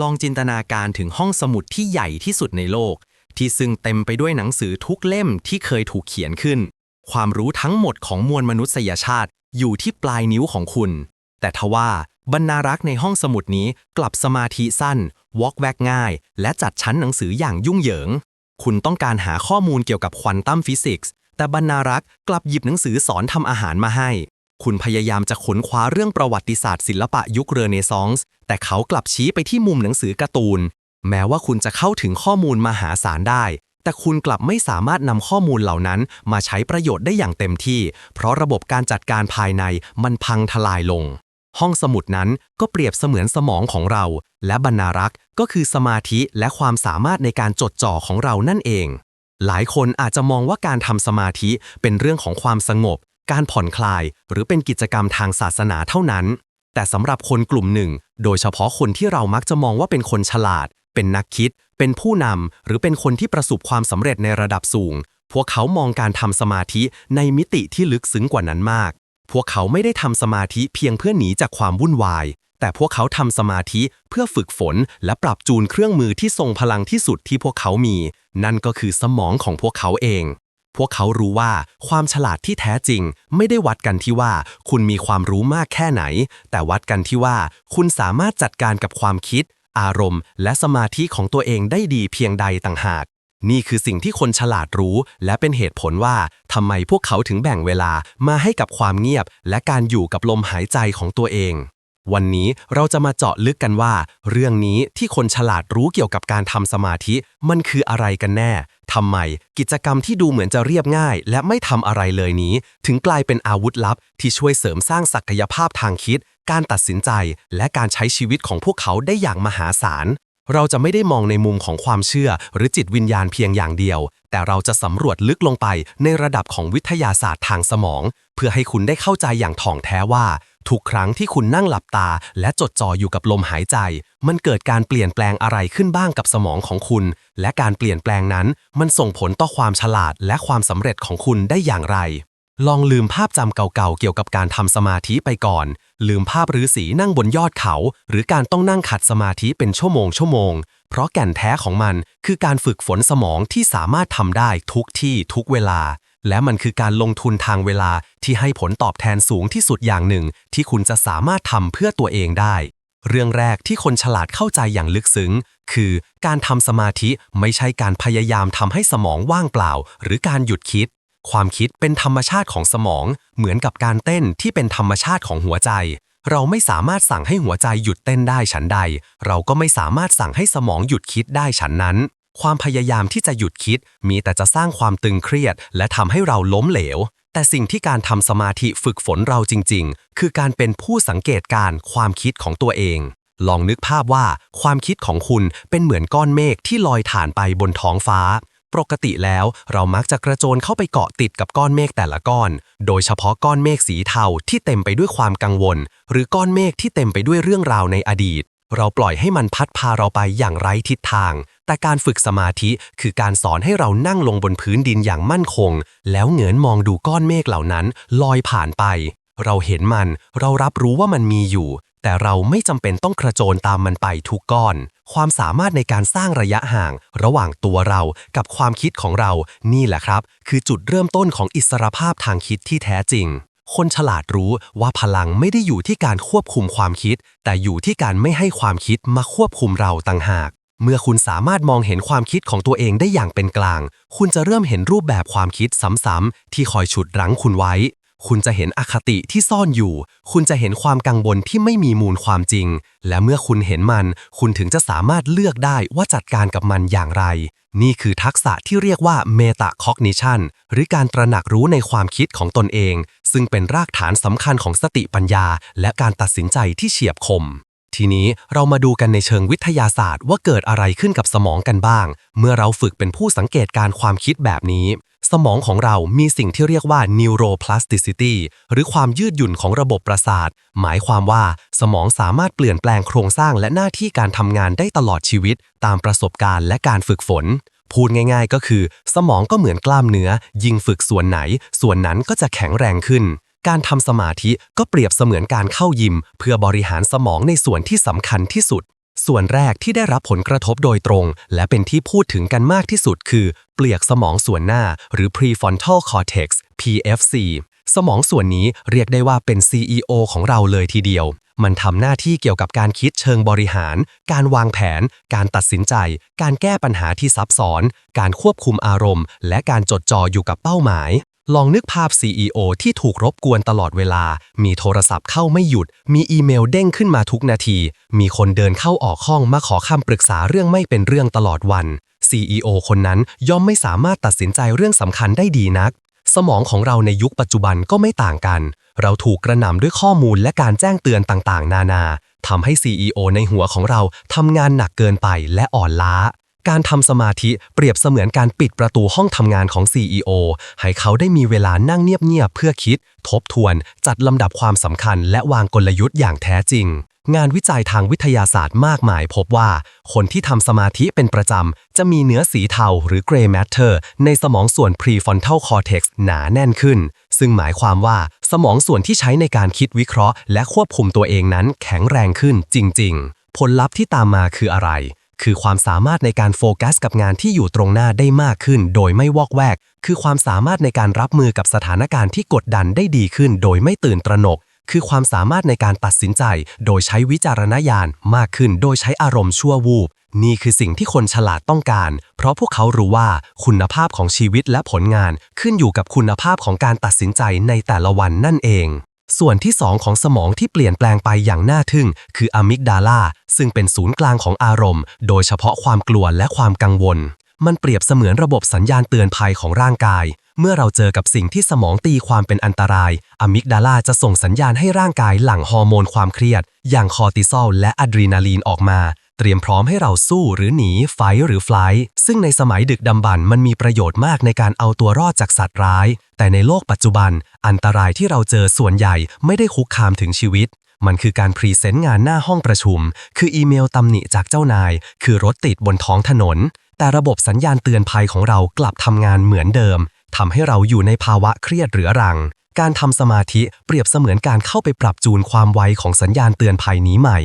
ลองจินตนาการถึงห้องสมุดที่ใหญ่ที่สุดในโลก ที่ซึ่งเต็มไปด้วยหนังสือทุกเล่มที่เคยถูกเขียนขึ้น ความรู้ทั้งหมดของมวลมนุษยชาติอยู่ที่ปลายนิ้วของคุณ แต่ทว่าบรรณารักษ์ในห้องสมุดนี้กลับสมาธิสั้น วอกแวกง่าย และจัดชั้นหนังสืออย่างยุ่งเหยิง คุณต้องการหาข้อมูลเกี่ยวกับควอนตัมฟิสิกส์แต่บรรณารักษ์กลับหยิบหนังสือสอนทำอาหารมาให้ คุณพยายามจะค้นคว้าเรื่องประวัติศาสตร์ศิลปะยุคเรเนซองส์แต่เขากลับชี้ไปที่มุมหนังสือการ์ตูน แม้ว่าคุณจะเข้าถึงข้อมูลมหาศาลได้ แต่คุณกลับไม่สามารถนำข้อมูลเหล่านั้นมาใช้ประโยชน์ได้อย่างเต็มที่ เพราะระบบการจัดการภายในมันพังทลายลง ห้องสมุดนั้นก็เปรียบเสมือนสมองของเรา และบรรณารักษ์ก็คือสมาธิและความสามารถในการจดจ่อของเรานั่นเองหลายคนอาจจะมองว่าการทำสมาธิเป็นเรื่องของความสงบ การผ่อนคลาย หรือเป็นกิจกรรมทางศาสนาเท่านั้น แต่สำหรับคนกลุ่มหนึ่ง โดยเฉพาะคนที่เรามักจะมองว่าเป็นคนฉลาด เป็นนักคิด เป็นผู้นำ หรือเป็นคนที่ประสบความสำเร็จในระดับสูง พวกเขามองการทำสมาธิในมิติที่ลึกซึ้งกว่านั้นมาก พวกเขาไม่ได้ทำสมาธิเพียงเพื่อหนีจากความวุ่นวาย แต่พวกเขาทำสมาธิเพื่อฝึกฝน และปรับจูนเครื่องมือที่ทรงพลังที่สุดที่พวกเขามี นั่นก็คือสมองของพวกเขาเอง พวกเขารู้ว่าความฉลาดที่แท้จริง ไม่ได้วัดกันที่ว่า คุณมีความรู้มากแค่ไหน แต่วัดกันที่ว่า คุณสามารถจัดการกับความคิด อารมณ์ และสมาธิของตัวเองได้ดีเพียงใดต่างหาก นี่คือสิ่งที่คนฉลาดรู้ และเป็นเหตุผลว่าทำไมพวกเขาถึงแบ่งเวลามาให้กับความเงียบ และการอยู่กับลมหายใจของตัวเอง วันนี้เราจะมาเจาะลึกกันว่า เรื่องนี้ที่คนฉลาดรู้เกี่ยวกับการทำสมาธิมันคืออะไรกันแน่ทำไมกิจกรรมที่ดูเหมือนจะเรียบง่าย และไม่ทำอะไรเลยนี้ ถึงกลายเป็นอาวุธลับ ที่ช่วยเสริมสร้างศักยภาพทางคิด การตัดสินใจ และการใช้ชีวิตของพวกเขาได้อย่างมหาศาลเราจะไม่ได้มองในมุมของความเชื่อ หรือจิตวิญญาณเพียงอย่างเดียว แต่เราจะสำรวจลึกลงไปในระดับของวิทยาศาสตร์ทางสมอง เพื่อให้คุณได้เข้าใจอย่างถ่องแท้ว่า ทุกครั้งที่คุณนั่งหลับตา และจดจ่ออยู่กับลมหายใจ มันเกิดการเปลี่ยนแปลงอะไรขึ้นบ้างกับสมองของคุณ และการเปลี่ยนแปลงนั้น มันส่งผลต่อความฉลาดและความสำเร็จของคุณได้อย่างไร ลองลืมภาพจำเก่าๆเกี่ยวกับการทำสมาธิไปก่อน ลืมภาพฤาษีนั่งบนยอดเขา หรือการต้องนั่งขัดสมาธิเป็นชั่วโมงชั่วโมง เพราะแก่นแท้ของมันคือการฝึกฝนสมองที่สามารถทำได้ทุกที่ทุกเวลา และมันคือการลงทุนทางเวลาที่ให้ผลตอบแทนสูงที่สุดอย่างหนึ่ง ที่คุณจะสามารถทำเพื่อตัวเองได้ เรื่องแรกที่คนฉลาดเข้าใจอย่างลึกซึ้ง คือการทำสมาธิไม่ใช่การพยายามทำให้สมองว่างเปล่า หรือการหยุดคิด ความคิดเป็นธรรมชาติของสมอง เหมือนกับการเต้นที่เป็นธรรมชาติของหัวใจเราไม่สามารถสั่งให้หัวใจหยุดเต้นได้ฉันใด เราก็ไม่สามารถสั่งให้สมองหยุดคิดได้ฉันนั้น ความพยายามที่จะหยุดคิด มีแต่จะสร้างความตึงเครียด และทำให้เราล้มเหลว แต่สิ่งที่การทำสมาธิฝึกฝนเราจริง ๆ คือการเป็นผู้สังเกตการความคิดของตัวเอง ลองนึกภาพว่าความคิดของคุณเป็นเหมือนก้อนเมฆที่ลอยผ่านไปบนท้องฟ้า ปกติแล้วเรามักจะกระโจนเข้าไปเกาะติดกับก้อนเมฆแต่ละก้อน โดยเฉพาะก้อนเมฆสีเทาที่เต็มไปด้วยความกังวล หรือก้อนเมฆที่เต็มไปด้วยเรื่องราวในอดีตเราปล่อยให้มันพัดพาเราไปอย่างไร้ทิศทาง แต่การฝึกสมาธิคือการสอนให้เรานั่งลงบนพื้นดินอย่างมั่นคง แล้วเหงือนมองดูก้อนเมฆเหล่านั้นลอยผ่านไป เราเห็นมัน เรารับรู้ว่ามันมีอยู่ แต่เราไม่จำเป็นต้องกระโจนตามมันไปทุกก้อน ความสามารถในการสร้างระยะห่าง ระหว่างตัวเรากับความคิดของเรา นี่แหละครับ คือจุดเริ่มต้นของอิสรภาพทางคิดที่แท้จริงคนฉลาดรู้ว่าพลังไม่ได้อยู่ที่การควบคุมความคิด แต่อยู่ที่การไม่ให้ความคิดมาควบคุมเราต่างหาก เมื่อคุณสามารถมองเห็นความคิดของตัวเองได้อย่างเป็นกลาง คุณจะเริ่มเห็นรูปแบบความคิดซ้ำๆที่คอยฉุดรั้งคุณไว้ คุณจะเห็นอคติที่ซ่อนอยู่ คุณจะเห็นความกังวลที่ไม่มีมูลความจริง และเมื่อคุณเห็นมัน คุณถึงจะสามารถเลือกได้ว่าจัดการกับมันอย่างไร นี่คือทักษะที่เรียกว่าเมตาคอกนิชันหรือการตระหนักรู้ในความคิดของตนเอง ซึ่งเป็นรากฐานสำคัญของสติปัญญา และการตัดสินใจที่เฉียบคม ทีนี้เรามาดูกันในเชิงวิทยาศาสตร์ว่าเกิดอะไรขึ้นกับสมองกันบ้าง เมื่อเราฝึกเป็นผู้สังเกตการความคิดแบบนี้ สมองของเรามีสิ่งที่เรียกว่า neuroplasticity หรือความยืดหยุ่นของระบบประสาท หมายความว่าสมองสามารถเปลี่ยนแปลงโครงสร้างและหน้าที่การทำงานได้ตลอดชีวิต ตามประสบการณ์และการฝึกฝน พูดง่าย ๆ ก็คือ สมองก็เหมือนกล้ามเนื้อ ยิ่งฝึกส่วนไหน ส่วนนั้นก็จะแข็งแรงขึ้น การทำสมาธิก็เปรียบเสมือนการเข้ายิม เพื่อบริหารสมองในส่วนที่สำคัญที่สุด ส่วนแรกที่ได้รับผลกระทบโดยตรง และเป็นที่พูดถึงกันมากที่สุดคือ เปลือกสมองส่วนหน้า หรือ prefrontal cortex PFC สมองส่วนนี้เรียกได้ว่าเป็น CEO ของเราเลยทีเดียว มันทำหน้าที่เกี่ยวกับการคิดเชิงบริหาร การวางแผน การตัดสินใจ การแก้ปัญหาที่ซับซ้อน การควบคุมอารมณ์ และการจดจ่ออยู่กับเป้าหมาย ลองนึกภาพ CEO ที่ถูกรบกวนตลอดเวลา มีโทรศัพท์เข้าไม่หยุด มีอีเมลเด้งขึ้นมาทุกนาที มีคนเดินเข้าออกห้องมาขอคำปรึกษาเรื่องไม่เป็นเรื่องตลอดวัน CEO คนนั้นย่อมไม่สามารถตัดสินใจเรื่องสำคัญได้ดีนัก สมองของเราในยุคปัจจุบันก็ไม่ต่างกัน เราถูกกระหน่ำด้วยข้อมูลและการแจ้งเตือนต่างๆ นานาทำให้ CEO ในหัวของเราทำงานหนักเกินไปและอ่อนล้า การทำสมาธิเปรียบเสมือนการปิดประตูห้องทำงานของ CEO ให้เขาได้มีเวลานั่งเงียบๆเพื่อคิด ทบทวน จัดลำดับความสำคัญ และวางกลยุทธ์อย่างแท้จริง งานวิจัยทางวิทยาศาสตร์มากมายพบว่า คนที่ทำสมาธิเป็นประจำ จะมีเนื้อสีเทาหรือ gray matter ในสมองส่วน prefrontal cortex หนาแน่นขึ้น ซึ่งหมายความว่าสมองส่วนที่ใช้ในการคิดวิเคราะห์ และควบคุมตัวเองนั้นแข็งแรงขึ้นจริง ๆ ผลลัพธ์ที่ตามมาคืออะไร คือความสามารถในการโฟกัสกับงานที่อยู่ตรงหน้าได้มากขึ้น โดยไม่วอกแวก คือความสามารถในการรับมือกับสถานการณ์ที่กดดันได้ดีขึ้น โดยไม่ตื่นตระหนก คือความสามารถในการตัดสินใจ โดยใช้วิจารณญาณมากขึ้น โดยใช้อารมณ์ชั่ววูบ นี่คือสิ่งที่คนฉลาดต้องการ เพราะพวกเขารู้ว่าคุณภาพของชีวิตและผลงานขึ้นอยู่กับคุณภาพของการตัดสินใจในแต่ละวันนั่นเอง ส่วนที่ 2 ของสมองที่เปลี่ยนแปลงไปอย่างน่าทึ่ง คืออะมิกดาลาซึ่งเป็นศูนย์กลางของอารมณ์ โดยเฉพาะความกลัวและความกังวล มันเปรียบเสมือนระบบสัญญาณเตือนภัยของร่างกาย เมื่อเราเจอกับสิ่งที่สมองตีความเป็นอันตรายอะมิกดาลาจะส่งสัญญาณให้ร่างกายหลั่งฮอร์โมนความเครียด อย่างคอร์ติซอลและอะดรีนาลีนออกมา เตรียมพร้อมให้เราสู้หรือหนีไฟหรือฟลายซึ่งในสมัยดึกดำบรรพ์มันมีประโยชน์มากในการเอาตัวรอดจากสัตว์ร้าย แต่ในโลกปัจจุบัน อันตรายที่เราเจอส่วนใหญ่ไม่ได้คุกคามถึงชีวิต มันคือการพรีเซนต์งานหน้าห้องประชุม คืออีเมลตำหนิจากเจ้านาย คือรถติดบนท้องถนน แต่ระบบสัญญาณเตือนภัยของเรากลับทำงานเหมือนเดิมทำให้เราอยู่ในภาวะเครียดเรื้อรังการทำสมาธิเปรียบเสมือนการเข้าไปปรับจูนความไวของสัญญาณเตือนภัยนี้ใหม่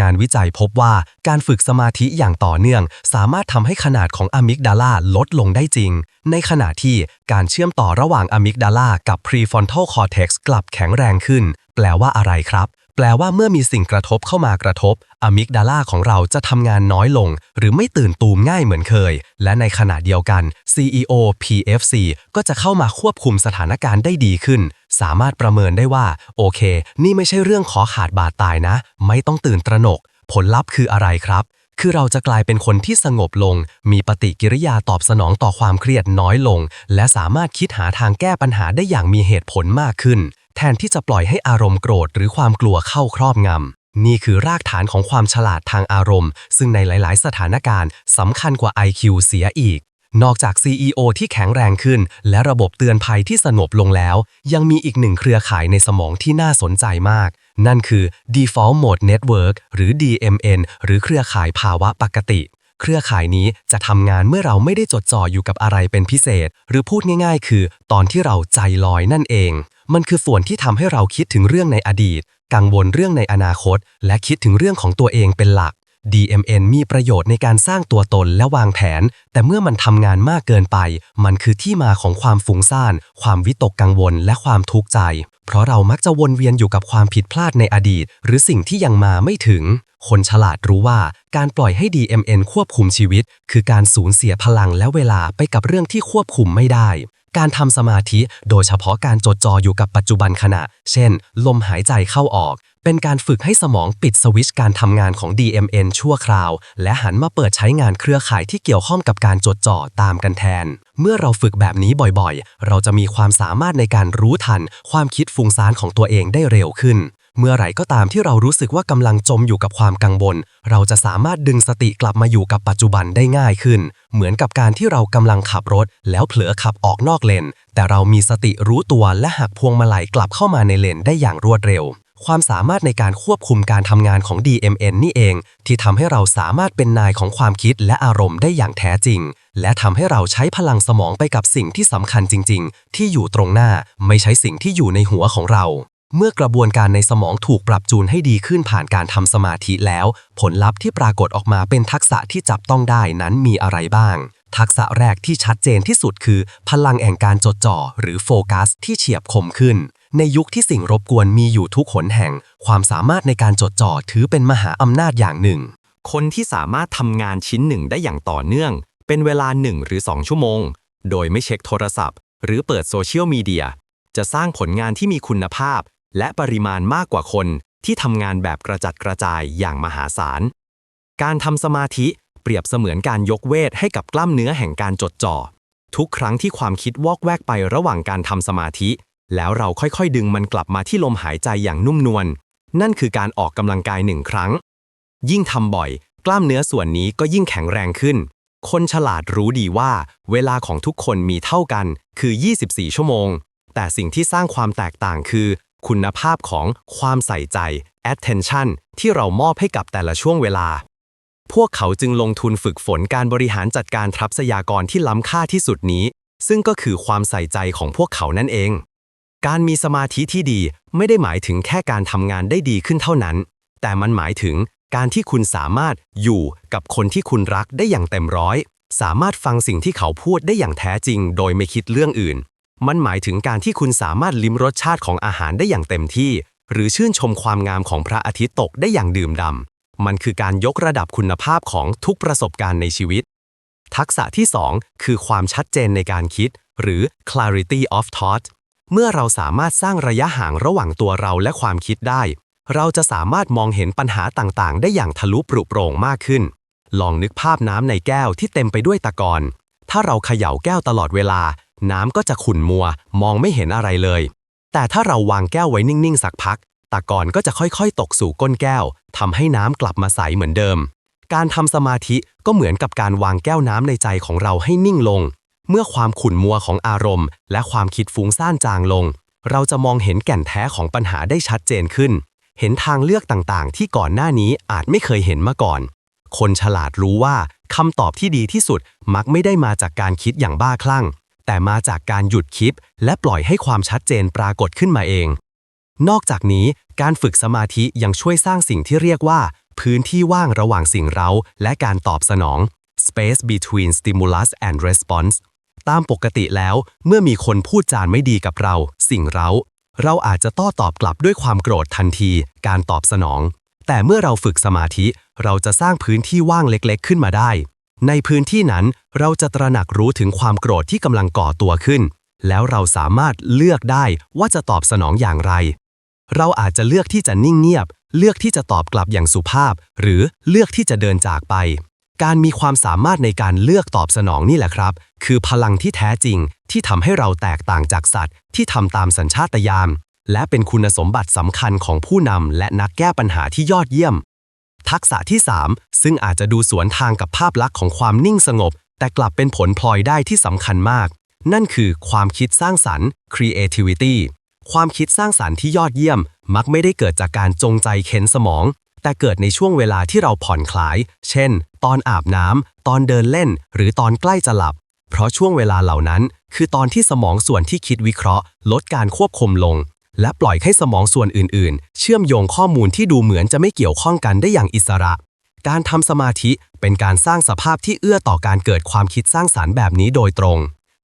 งานวิจัยพบว่าการฝึกสมาธิอย่างต่อเนื่อง สามารถทำให้ขนาดของอะมิกดาลาลดลงได้จริง ในขณะที่การเชื่อมต่อระหว่างอะมิกดาลากับ prefrontal cortex กลับแข็งแรงขึ้น แปลว่าอะไรครับ แปลว่าเมื่อมีสิ่งกระทบเข้ามากระทบอะมิกดาลาของเราจะทำงานน้อยลง หรือไม่ตื่นตูมง่ายเหมือนเคย และในขณะเดียวกัน CEO PFC ก็จะเข้ามาควบคุมสถานการณ์ได้ดีขึ้น สามารถประเมินได้ว่า โอเค นี่ไม่ใช่เรื่องขอขาดบาดตายนะ ไม่ต้องตื่นตระหนก ผลลัพธ์คืออะไรครับคือเราจะกลายเป็นคนที่สงบลง มีปฏิกิริยาตอบสนองต่อความเครียดน้อยลง และสามารถคิดหาทางแก้ปัญหาได้อย่างมีเหตุผลมากขึ้น แทนที่จะปล่อยให้อารมณ์โกรธหรือความกลัวเข้าครอบงำ นี่คือรากฐานของความฉลาดทางอารมณ์ ซึ่งในหลาย ๆ สถานการณ์สำคัญกว่า IQ เสียอีก นอกจาก CEO ที่แข็งแรงขึ้น และระบบเตือนภัยที่สงบลงแล้ว ยังมีอีกหนึ่งเครือข่ายในสมองที่น่าสนใจมาก นั่นคือ Default Mode Network หรือ DMN หรือเครือข่ายภาวะปกติเครือข่ายนี้จะทำงานเมื่อเราไม่ได้จดจ่ออยู่กับอะไรเป็นพิเศษ หรือพูดง่ายๆ คือ ตอนที่เราใจลอยนั่นเอง มันคือส่วนที่ทำให้เราคิดถึงเรื่องในอดีต กังวลเรื่องในอนาคต และคิดถึงเรื่องของตัวเองเป็นหลัก DMN มีประโยชน์ในการสร้างตัวตนและวางแผน แต่เมื่อมันทำงานมากเกินไป มันคือที่มาของความฟุ้งซ่าน ความวิตกกังวล และความทุกข์ใจ เพราะเรามักจะวนเวียนอยู่กับความผิดพลาดในอดีต หรือสิ่งที่ยังมาไม่ถึง คนฉลาดรู้ว่าการปล่อยให้ DMN ควบคุมชีวิต คือการสูญเสียพลังและเวลาไปกับเรื่องที่ควบคุมไม่ได้ การทำสมาธิโดยเฉพาะการจดจ่ออยู่กับปัจจุบันขณะ เช่น ลมหายใจเข้าออก เป็นการฝึกให้สมองปิดสวิตช์การทำงานของ DMN ชั่วคราว และหันมาเปิดใช้งานเครือข่ายที่เกี่ยวข้องกับการจดจ่อตามกันแทน เมื่อเราฝึกแบบนี้บ่อยๆ เราจะมีความสามารถในการรู้ทัน ความคิดฟุ้งซ่านของตัวเองได้เร็วขึ้น เมื่อไหร่ก็ตามที่เรารู้สึกว่ากำลังจมอยู่กับความกังวล เราจะสามารถดึงสติกลับมาอยู่กับปัจจุบันได้ง่ายขึ้น เหมือนกับการที่เรากำลังขับรถ แล้วเผลอขับออกนอกเลน แต่เรามีสติรู้ตัวและหักพวงมาลัยกลับเข้ามาในเลนได้อย่างรวดเร็ว ความสามารถในการควบคุมการทำงานของ DMN นี่เอง ที่ทำให้เราสามารถเป็นนายของความคิดและอารมณ์ได้อย่างแท้จริง และทำให้เราใช้พลังสมองไปกับสิ่งที่สำคัญจริง ๆ ที่อยู่ตรงหน้าไม่ใช่สิ่งที่อยู่ในหัวของเรา เมื่อกระบวนการในสมองถูกปรับจูนให้ดีขึ้นผ่านการทำสมาธิแล้ว ผลลัพธ์ที่ปรากฏออกมาเป็นทักษะที่จับต้องได้นั้นมีอะไรบ้าง ทักษะแรกที่ชัดเจนที่สุดคือ พลังแห่งการจดจ่อ หรือโฟกัส ที่เฉียบคมขึ้น ในยุคที่สิ่งรบกวนมีอยู่ทุกหนแห่ง ความสามารถในการจดจ่อถือเป็นมหาอำนาจอย่างหนึ่ง คนที่สามารถทำงานชิ้นหนึ่งได้อย่างต่อเนื่อง เป็นเวลา1หรือ2ชั่วโมง โดยไม่เช็คโทรศัพท์ หรือเปิดโซเชียลมีเดียจะสร้างผลงานที่มีคุณภาพ และปริมาณมากกว่าคนที่ทำงานแบบกระจัดกระจายอย่างมหาศาล การทำสมาธิเปรียบเสมือนการยกเวทให้กับกล้ามเนื้อแห่งการจดจ่อ ทุกครั้งที่ความคิดวอกแวกไประหว่างการทำสมาธิ แล้วเราค่อยๆ ดึงมันกลับมาที่ลมหายใจอย่างนุ่มนวล นั่นคือการออกกำลังกายหนึ่งครั้ง ยิ่งทำบ่อย กล้ามเนื้อส่วนนี้ก็ยิ่งแข็งแรงขึ้น คนฉลาดรู้ดีว่า เวลาของทุกคนมีเท่ากัน คือ 24 ชั่วโมง แต่สิ่งที่สร้างความแตกต่างคือ คุณภาพของความใส่ใจ attention ที่เรามอบให้กับแต่ละช่วงเวลา พวกเขาจึงลงทุนฝึกฝนการบริหารจัดการทรัพยากรที่ล้ำค่าที่สุดนี้ ซึ่งก็คือความใส่ใจของพวกเขานั่นเอง การมีสมาธิที่ดีไม่ได้หมายถึงแค่การทำงานได้ดีขึ้นเท่านั้น แต่มันหมายถึงการที่คุณสามารถอยู่กับคนที่คุณรักได้อย่างเต็มร้อย สามารถฟังสิ่งที่เขาพูดได้อย่างแท้จริง โดยไม่คิดเรื่องอื่น มันหมายถึงการที่คุณสามารถลิ้มรสชาติของอาหารได้อย่างเต็มที่ หรือชื่นชมความงามของพระอาทิตย์ตกได้อย่างดื่มด่ำมันคือการยกระดับคุณภาพของทุกประสบการณ์ในชีวิต ทักษะที่ 2 คือความชัดเจนในการคิด หรือ clarity of thought เมื่อเราสามารถสร้างระยะห่างระหว่างตัวเราและความคิดได้ เราจะสามารถมองเห็นปัญหาต่างๆ ได้อย่างทะลุปรุโปร่งมากขึ้น ลองนึกภาพน้ำในแก้วที่เต็มไปด้วยตะกอน ถ้าเราเขย่าแก้วตลอดเวลา น้ำก็จะขุ่นมัว มองไม่เห็นอะไรเลย แต่ถ้าเราวางแก้วไว้นิ่งๆ สักพัก ตะกอนก็จะค่อยๆ ตกสู่ก้นแก้วทำให้น้ำกลับมาใสเหมือนเดิม การทำสมาธิก็เหมือนกับการวางแก้วน้ำในใจของเราให้นิ่งลง เมื่อความขุ่นมัวของอารมณ์ และความคิดฟุ้งซ่านจางลง เราจะมองเห็นแก่นแท้ของปัญหาได้ชัดเจนขึ้น เห็นทางเลือกต่างๆ ที่ก่อนหน้านี้อาจไม่เคยเห็นมาก่อน คนฉลาดรู้ว่าคำตอบที่ดีที่สุดมักไม่ได้มาจากการคิดอย่างบ้าคลั่ง แต่มาจากการหยุดคิดและปล่อยให้ความชัดเจนปรากฏขึ้นมาเอง นอกจากนี้การฝึกสมาธิยังช่วยสร้างสิ่งที่เรียกว่า พื้นที่ว่างระหว่างสิ่งเราและการตอบสนอง space between stimulus and response ตามปกติแล้ว เมื่อมีคนพูดจานไม่ดีกับเรา สิ่งเรา เราอาจจะโต้ตอบกลับด้วยความโกรธทันที การตอบสนอง แต่เมื่อเราฝึกสมาธิ เราจะสร้างพื้นที่ว่างเล็กๆ ขึ้นมาได้ ในพื้นที่นั้นเราจะตระหนักรู้ถึงความโกรธที่กำลังก่อตัวขึ้น แล้วเราสามารถเลือกได้ว่าจะตอบสนองอย่างไร เราอาจจะเลือกที่จะนิ่งเงียบ เลือกที่จะตอบกลับอย่างสุภาพ หรือเลือกที่จะเดินจากไป การมีความสามารถในการเลือกตอบสนองนี่แหละครับ คือพลังที่แท้จริงที่ทำให้เราแตกต่างจากสัตว์ ที่ทำตามสัญชาตญาณและเป็นคุณสมบัติสำคัญของผู้นำและนักแก้ปัญหาที่ยอดเยี่ยม ทักษะที่ 3 ซึ่งอาจจะดูสวนทางกับภาพลักษณ์ของความนิ่งสงบ แต่กลับเป็นผลพลอยได้ที่สำคัญมาก นั่นคือความคิดสร้างสรรค์ creativity ความคิดสร้างสรรค์ที่ยอดเยี่ยม มักไม่ได้เกิดจากการจงใจเค้นสมอง แต่เกิดในช่วงเวลาที่เราผ่อนคลาย เช่น ตอนอาบน้ำ ตอนเดินเล่น หรือตอนใกล้จะหลับ เพราะช่วงเวลาเหล่านั้น คือตอนที่สมองส่วนที่คิดวิเคราะห์ ลดการควบคุมลง และปล่อยให้สมองส่วนอื่น ๆ เชื่อมโยงข้อมูลที่ดูเหมือนจะไม่เกี่ยวข้องกันได้อย่างอิสระ การทำสมาธิเป็นการสร้างสภาพที่เอื้อต่อการเกิดความคิดสร้างสารรค์แบบนี้โดยตรง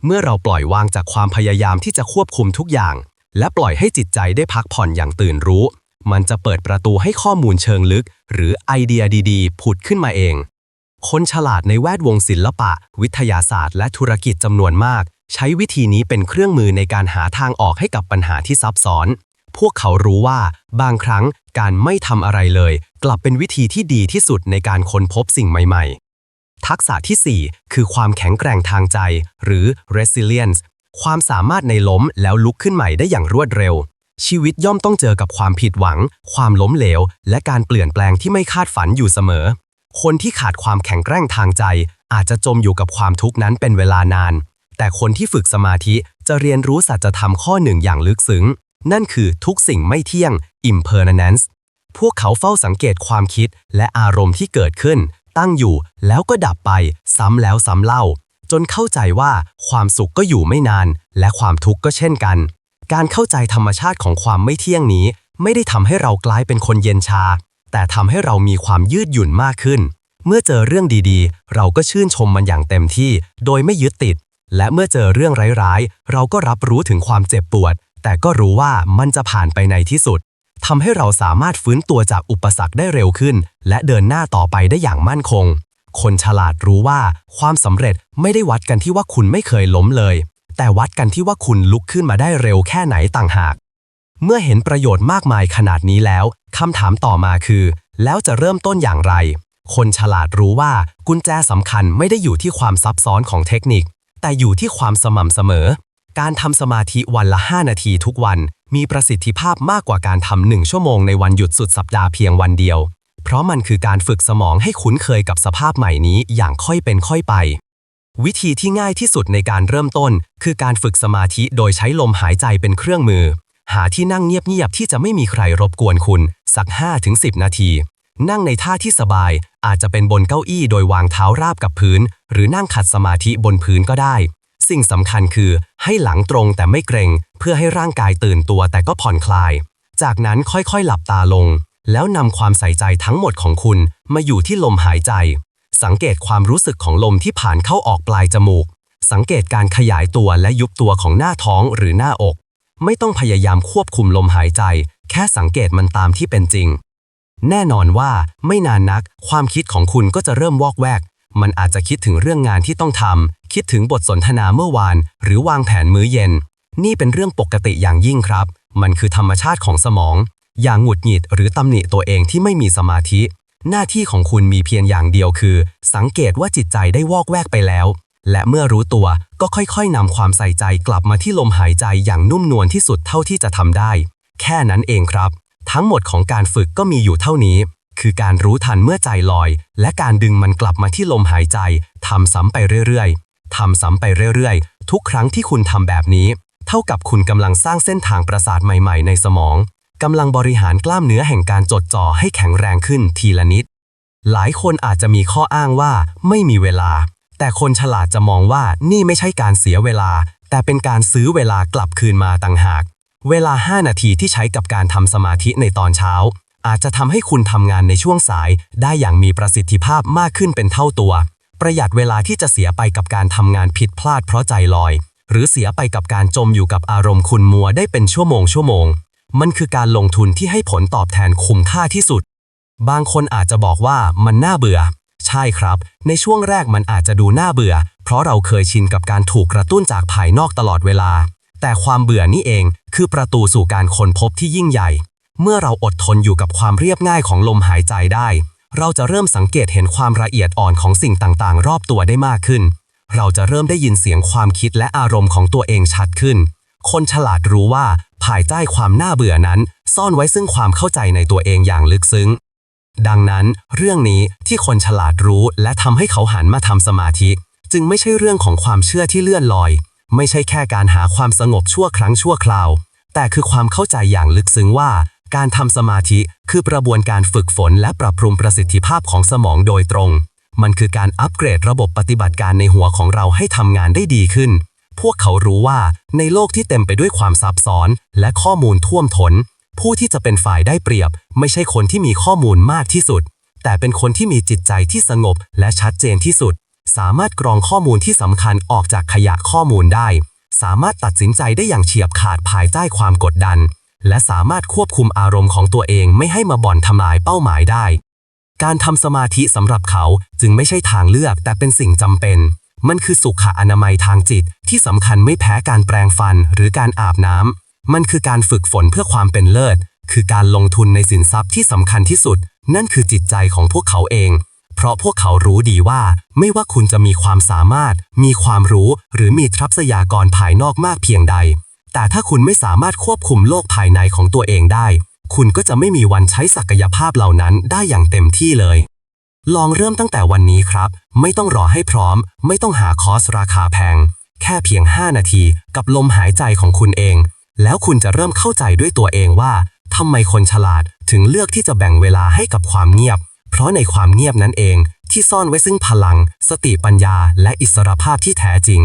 เมื่อเราปล่อยวางจากความพยายามที่จะควบคุมทุกอย่าง และปล่อยให้จิตใจได้พักผ่อนอย่างตื่นรู้ มันจะเปิดประตูให้ข้อมูลเชิงลึก หรือไอเดียดี ๆ ผุดขึ้นมาเองคนฉลาดในแวดวงศิลปะ วิทยาศาสตร์ และธุรกิจจำนวนมาก ใช้วิธีนี้เป็นเครื่องมือในการหาทางออกให้กับปัญหาที่ซับซ้อน พวกเขารู้ว่าบางครั้งการไม่ทำอะไรเลย กลับเป็นวิธีที่ดีที่สุดในการค้นพบสิ่งใหม่ ๆ ทักษะทีสี่ 4 คือความแข็งแกร่งทางใจ หรือ resilience ความสามารถในล้มแล้วลุกขึ้นใหม่ได้อย่างรวดเร็ว ชีวิตย่อมต้องเจอกับความผิดหวัง ความล้มเหลว และการเปลี่ยนแปลงที่ไม่คาดฝันอยู่เสมอ คนที่ขาดความแข็งแกร่งทางใจ อาจจะจมอยู่กับความทุกข์นั้นเป็นเวลานาน แต่คนที่ฝึกสมาธิจะเรียนรู้สัจธรรมข้อหนึ่งอย่างลึกซึ้ง นั่นคือทุกสิ่งไม่เที่ยง impermanence พวกเขาเฝ้าสังเกตความคิดและอารมณ์ที่เกิดขึ้น ตั้งอยู่แล้วก็ดับไป ซ้ำแล้วซ้ำเล่า จนเข้าใจว่าความสุขก็อยู่ไม่นาน และความทุกข์ก็เช่นกัน การเข้าใจธรรมชาติของความไม่เที่ยงนี้ ไม่ได้ทำให้เรากลายเป็นคนเย็นชา แต่ทำให้เรามีความยืดหยุ่นมากขึ้น เมื่อเจอเรื่องดีๆ เราก็ชื่นชมมันอย่างเต็มที่ โดยไม่ยึดติด และเมื่อเจอเรื่องร้ายๆ เราก็รับรู้ถึงความเจ็บปวด แต่ก็รู้ว่ามันจะผ่านไปในที่สุดทำให้เราสามารถฟื้นตัวจากอุปสรรคได้เร็วขึ้น และเดินหน้าต่อไปได้อย่างมั่นคง คนฉลาดรู้ว่าความสำเร็จไม่ได้วัดกันที่ว่าคุณไม่เคยล้มเลย แต่วัดกันที่ว่าคุณลุกขึ้นมาได้เร็วแค่ไหนต่างหาก เมื่อเห็นประโยชน์มากมายขนาดนี้แล้วคำถามต่อมาคือ แล้วจะเริ่มต้นอย่างไร คนฉลาดรู้ว่ากุญแจสำคัญไม่ได้อยู่ที่ความซับซ้อนของเทคนิค แต่อยู่ที่ความสม่ำเสมอ การทำสมาธิวันละ 5 นาทีทุกวัน มีประสิทธิภาพมากกว่าการทำหนึ่งชั่วโมงในวันหยุดสุดสัปดาห์เพียงวันเดียว เพราะมันคือการฝึกสมองให้คุ้นเคยกับสภาพใหม่นี้อย่างค่อยเป็นค่อยไป วิธีที่ง่ายที่สุดในการเริ่มต้น คือการฝึกสมาธิโดยใช้ลมหายใจเป็นเครื่องมือ หาที่นั่งเงียบๆที่จะไม่มีใครรบกวนคุณ สัก 5-10 นาทีนั่งในท่าที่สบายอาจจะเป็นบนเก้าอี้โดยวางเท้าราบกับพื้น หรือนั่งขัดสมาธิบนพื้นก็ได้ สิ่งสำคัญคือให้หลังตรงแต่ไม่เกรงเพื่อให้ร่างกายตื่นตัวแต่ก็ผ่อนคลาย จากนั้นค่อยๆ หลับตาลง แล้วนำความใส่ใจทั้งหมดของคุณมาอยู่ที่ลมหายใจ สังเกตความรู้สึกของลมที่ผ่านเข้าออกปลายจมูก สังเกตการขยายตัวและยุบตัวของหน้าท้องหรือหน้าอก ไม่ต้องพยายามควบคุมลมหายใจ แค่สังเกตมันตามที่เป็นจริงแน่นอนว่าไม่นานนักความคิดของคุณก็จะเริ่มวอกแวก มันอาจจะคิดถึงเรื่องงานที่ต้องทำ คิดถึงบทสนทนาเมื่อวาน หรือวางแผนมื้อเย็น นี่เป็นเรื่องปกติอย่างยิ่งครับ มันคือธรรมชาติของสมอง อย่างหงุดหงิดหรือตำหนิตัวเองที่ไม่มีสมาธิ หน้าที่ของคุณมีเพียงอย่างเดียวคือ สังเกตว่าจิตใจได้วอกแวกไปแล้ว และเมื่อรู้ตัวก็ค่อยๆนำความใส่ใจกลับมาที่ลมหายใจอย่างนุ่มนวลที่สุดเท่าที่จะทำได้ แค่นั้นเองครับ ทั้งหมดของการฝึกก็มีอยู่เท่านี้ คือการรู้ทันเมื่อใจลอย และการดึงมันกลับมาที่ลมหายใจทำซ้ำไปเรื่อยๆทำซ้ำไปเรื่อยๆ ทุกครั้งที่คุณทำแบบนี้ เท่ากับคุณกำลังสร้างเส้นทางประสาทใหม่ๆ ในสมองกำลังบริหารกล้ามเนื้อแห่งการจดจ่อให้แข็งแรงขึ้นทีละนิด หลายคนอาจจะมีข้ออ้างว่าไม่มีเวลา แต่คนฉลาดจะมองว่านี่ไม่ใช่การเสียเวลา แต่เป็นการซื้อเวลากลับคืนมาต่างหาก เวลา 5 นาทีที่ใช้กับการทำสมาธิในตอนเช้า อาจจะทำให้คุณทำงานในช่วงสาย ได้อย่างมีประสิทธิภาพมากขึ้นเป็นเท่าตัว ประหยัดเวลาที่จะเสียไปกับการทำงานผิดพลาดเพราะใจลอย หรือเสียไปกับการจมอยู่กับอารมณ์คุณมัวได้เป็นชั่วโมงชั่วโมง มันคือการลงทุนที่ให้ผลตอบแทนคุ้มค่าที่สุด บางคนอาจจะบอกว่ามันน่าเบื่อ ใช่ครับ ในช่วงแรกมันอาจจะดูน่าเบื่อ เพราะเราเคยชินกับการถูกกระตุ้นจากภายนอกตลอดเวลา แต่ความเบื่อนี่เองคือประตูสู่การค้นพบที่ยิ่งใหญ่ เมื่อเราอดทนอยู่กับความเรียบง่ายของลมหายใจได้ เราจะเริ่มสังเกตเห็นความละเอียดอ่อนของสิ่งต่างๆ รอบตัวได้มากขึ้น เราจะเริ่มได้ยินเสียงความคิดและอารมณ์ของตัวเองชัดขึ้น คนฉลาดรู้ว่าภายใต้ความน่าเบื่อนั้น ซ่อนไว้ซึ่งความเข้าใจในตัวเองอย่างลึกซึ้ง ดังนั้น เรื่องนี้ที่คนฉลาดรู้และทำให้เขาหันมาทำสมาธิ จึงไม่ใช่เรื่องของความเชื่อที่เลื่อนลอย ไม่ใช่แค่การหาความสงบชั่วครั้งชั่วคราว แต่คือความเข้าใจอย่างลึกซึ้งว่า การทำสมาธิคือกระบวนการฝึกฝนและปรับปรุงประสิทธิภาพของสมองโดยตรง มันคือการอัปเกรดระบบปฏิบัติการในหัวของเราให้ทำงานได้ดีขึ้น พวกเขารู้ว่าในโลกที่เต็มไปด้วยความซับซ้อน และข้อมูลท่วมท้น ผู้ที่จะเป็นฝ่ายได้เปรียบ ไม่ใช่คนที่มีข้อมูลมากที่สุด แต่เป็นคนที่มีจิตใจที่สงบและชัดเจนที่สุด สามารถกรองข้อมูลที่สำคัญออกจากขยะข้อมูลได้ สามารถตัดสินใจได้อย่างเฉียบขาดภายใต้ความกดดัน และสามารถควบคุมอารมณ์ของตัวเองไม่ให้มาบ่อนทำลายเป้าหมายได้ การทำสมาธิสำหรับเขาจึงไม่ใช่ทางเลือกแต่เป็นสิ่งจำเป็น มันคือสุขอนามัยทางจิตที่สำคัญไม่แพ้การแปรงฟันหรือการอาบน้ำมันคือการฝึกฝนเพื่อความเป็นเลิศ คือการลงทุนในสินทรัพย์ที่สำคัญที่สุด นั่นคือจิตใจของพวกเขาเอง เพราะพวกเขารู้ดีว่า ไม่ว่าคุณจะมีความสามารถ มีความรู้ หรือมีทรัพยากรภายนอกมากเพียงใด แต่ถ้าคุณไม่สามารถควบคุมโลกภายในของตัวเองได้ คุณก็จะไม่มีวันใช้ศักยภาพเหล่านั้นได้อย่างเต็มที่เลย ลองเริ่มตั้งแต่วันนี้ครับ ไม่ต้องรอให้พร้อม ไม่ต้องหาคอร์สราคาแพง แค่เพียง 5 นาทีกับลมหายใจของคุณเอง แล้วคุณจะเริ่มเข้าใจด้วยตัวเองว่าทำไมคนฉลาดถึงเลือกที่จะแบ่งเวลาให้กับความเงียบ เพราะในความเงียบนั้นเองที่ซ่อนไว้ซึ่งพลัง สติปัญญา และอิสรภาพที่แท้จริง